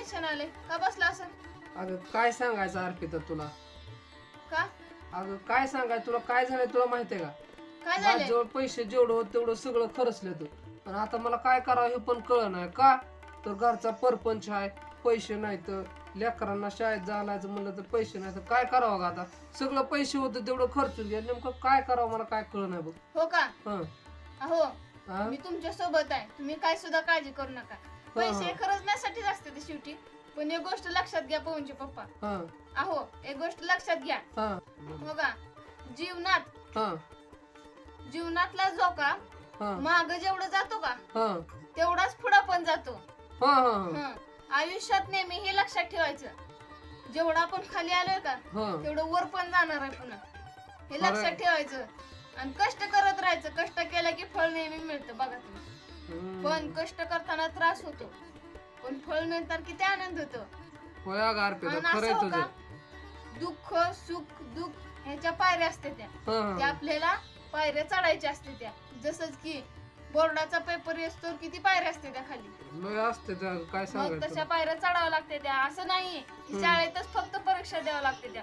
Tension आले का बसला असं? अगं काय सांगायचं अर्पिता तुला? का? अगं काय सांगायचं तुला? काय झालंय तुला माहितीये का? काय झालंय? माझ्याजवळ पैसे जेवढं होत तेवढं सगळं खरचलं तू पण आता मला काय करावं हे पण कळ नाही. का? तर घरचा परपंच आहे पैसे नाही तर लेकरांना शाळेत जायचं म्हणलं तर पैसे नाही तर काय करावं का आता? सगळं पैसे होतं तेवढं खर्च घ्या नेमकं काय करावं मला काय कळ नाही बघ. हो का? हं. अहो हा? मी तुमच्यासोबत आहे. तुम्ही काय सुद्धा काळजी करू नका. पैसे असते ते शेवटी. पण एक गोष्ट लक्षात घ्या पवनचे पप्पा. हं, अहो एक गोष्ट लक्षात घ्या. हं, बघा जीवनात हं, जीवनातला जो का हं, माग जेवढं जातो का हं, तेवढाच पुढं पण जातो. हं, हं, हं. आयुष्यात नेहमी हे लक्षात ठेवायचं. जेवढं आपण खाली आलोय का हं. तेवढं वर पण जाणार आहे पुन्हा. हे खरंय. लक्षात ठेवायचं. आणि कष्ट करत राहायचं. कष्ट केलं की फळ नेहमी मिळतं. बघा तुम्ही. पण कष्ट करताना त्रास होतो. पण फळ नंतर किती आनंद होतो. होय तुझं. दुःख सुख दुःख ह्याच्या पायऱ्या असते त्या. हं, त्या हं. आपल्याला पायऱ्या चढायच्या असते त्या. जसंच की बोर्डाचा पेपर असतो किती पायऱ्या असते त्या खाली. लय असते त्या काय मग सांगायचं तशा पायऱ्या चढावं लागते त्या. असं नाहीये की हम्म. शाळेतच फक्त परीक्षा द्यावं लागते त्या.